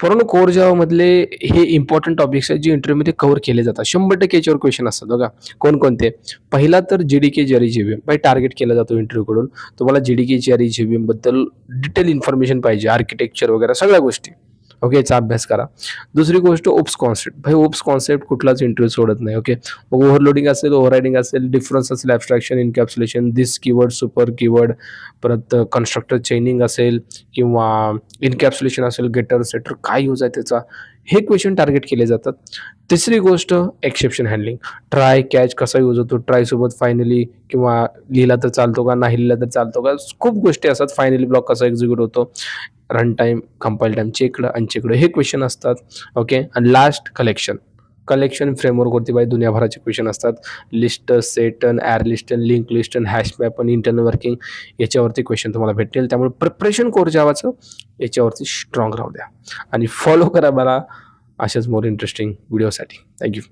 परंतु कोर मधले हे इम्पॉर्टंट टॉपिक्स आहेत जे इंटरव्ह्यूमध्ये कव्हर केले जातात. शंभर टक्के याच्यावर क्वेश्चन असतात बघा. कोणकोणते? पहिला तर जी डी के जरी जी एम बाय टार्गेट केला जातो इंटरव्ह्यूकडून तुम्हाला जी डी के जरी जी एमबद्दल डिटेल इन्फॉर्मेशन पाहिजे. आर्किटेक्चर वगैरे सगळ्या गोष्टी. ओके याचा अभ्यास करा. दुसरी गोष्ट ओप्स कॉन्सेप्ट भाई ओप्स कॉन्सेप्ट कुठलाच इंटरव्ह्यू सोडत नाही ओके मग ओव्हरलोडिंग असेल ओव्हररायडिंग असेल डिफरन्स असेल abstraction encapsulation this keyword super keyword परत कन्स्ट्रक्टर चेनिंग असेल किंवा इनकॅप्सुलेशन असेल गेटर सेटर काय यूज आहे त्याचा? हे क्वेश्चन टार्गेट केले जातात. तिसरी गोष्ट एक्सेप्शन हँडलिंग ट्राय कॅच कसा यूज होतो? ट्रायसोबत फायनली किंवा लिहिला तर चालतो का? नाही लिहिला तर चालतो का? खूप गोष्टी असतात. फायनली ब्लॉक कसा एक्झिक्यूट होतो? रन टाईम कंपाईल टाईमच्या इकडं आणि इकडं हे क्वेश्चन असतात ओके आणि लास्ट कलेक्शन कलेक्शन फ्रेमवर्कवरती बाई दुनियाभराचे क्वेश्चन असतात. लिस्ट सेटन ॲर लिस्टन लिंक लिस्टन हॅशमॅप आणि इंटरनल वर्किंग याच्यावरती क्वेश्चन तुम्हाला भेटेल त्यामुळे प्रिपरेशन कोर जावाचं याच्यावरती स्ट्रॉंग राहू द्या. आणि फॉलो करा मला अशाच मोर इंटरेस्टिंग व्हिडिओसाठी थँक्यू